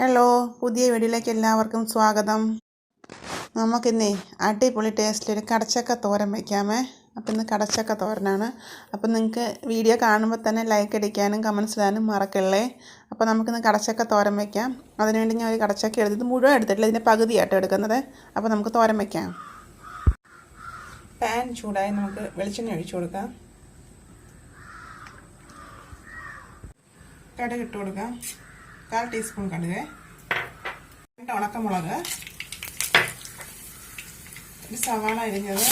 Hello പുതിയ വീഡിയോയിലേക്ക് എല്ലാവർക്കും സ്വാഗതം. നമുക്കിന്നേ അടിപൊളി ടേസ്റ്റിലൊരു കടച്ചക്ക തോരൻ വയ്ക്കാമേ അപ്പം ഇന്ന് കടച്ചക്ക തോരനാണ്. അപ്പം നിങ്ങൾക്ക് വീഡിയോ കാണുമ്പോൾ തന്നെ ലൈക്ക് അടിക്കാനും കമൻസ് ഇടാനും മറക്കല്ലേ? അപ്പോൾ നമുക്കിന്ന് കടച്ചക്ക തോരൻ വയ്ക്കാം അതിനുവേണ്ടി ഞാൻ ഒരു കടച്ചക്ക എടുത്ത് മുഴുവൻ എടുത്തിട്ടില്ല ഇതിന്റെ പകുതിയായിട്ട് എടുക്കുന്നത്. അപ്പോൾ നമുക്ക് തോരൻ വയ്ക്കാം പാൻ ചൂടായി നമുക്ക് വെളിച്ചെണ്ണ ഒഴിച്ചു കൊടുക്കാം. കട ഇട്ട് കൊടുക്കാം. കാൽ ടീസ്പൂൺ കടുക് രണ്ട് ഉണക്കമുളക് ഒരു സവാള അരിഞ്ഞത്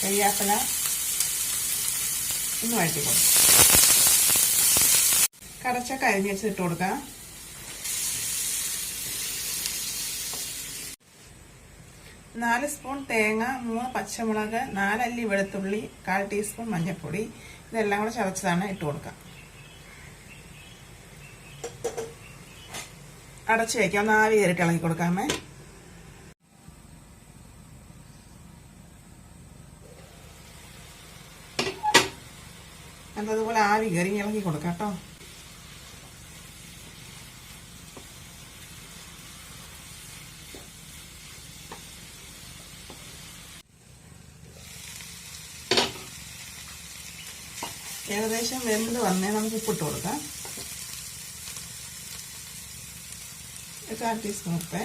കരിയാപ്പില ഒന്ന് വഴറ്റി കൊടുക്കും കടച്ചക്ക അരിഞ്ഞ് വെച്ച് ഇട്ട് കൊടുക്കാം. നാല് സ്പൂൺ തേങ്ങ മൂന്ന് പച്ചമുളക് നാലല്ലി വെളുത്തുള്ളി കാൽ ടീസ്പൂൺ മഞ്ഞൾപ്പൊടി ഇതെല്ലാം കൂടെ ചതച്ചതാണ് ഇട്ട് കൊടുക്കാം. അടച്ച് വയ്ക്കാം ഒന്ന് ആവി കയറിയിട്ട് ഇളക്കി കൊടുക്കാമേ. അതുപോലെ ആവി കയറി ഇളക്കി കൊടുക്കാം കേട്ടോ. ഏകദേശം വെന്ത് വന്നേ. നമുക്ക് ഉപ്പിട്ട് കൊടുക്കാം. ഒരു കാൽ ടീസ്പൂൺ ഉപ്പ്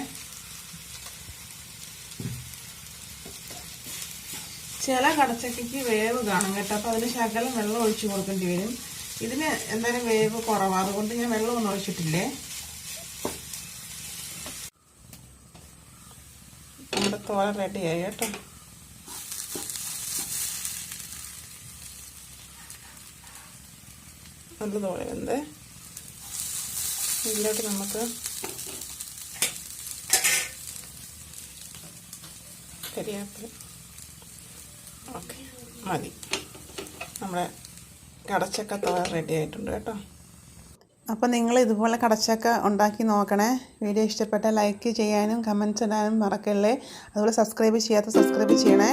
ചില കടച്ചക്കയ്ക്ക് വേവ് കാണും കേട്ടോ. അപ്പോൾ അതിന് ശകലം വെള്ളം ഒഴിച്ച് കൊടുക്കേണ്ടി വരും. ഇതിന് എന്തായാലും വേവ് കുറവാണ് അതുകൊണ്ട് ഞാൻ വെള്ളമൊന്നും ഒഴിച്ചിട്ടില്ലേ? നമ്മുടെ തോര റെഡിയായി കേട്ടോ. നല്ല തോര എന്ത് ഇതിലോട്ട് നമുക്ക് കരിയാപ്പില ഓക്കെ. മതി. നമ്മുടെ കടച്ചക്ക തോരൻ റെഡി ആയിട്ടുണ്ട് കേട്ടോ. അപ്പോൾ നിങ്ങൾ ഇതുപോലെ കടച്ചക്ക ഉണ്ടാക്കി നോക്കണേ. വീഡിയോ ഇഷ്ടപ്പെട്ട ലൈക്ക് ചെയ്യാനും കമന്റ്സ് ഇടാനും മറക്കല്ലേ. അതുപോലെ സബ്സ്ക്രൈബ് ചെയ്യാത്ത സബ്സ്ക്രൈബ് ചെയ്യണേ.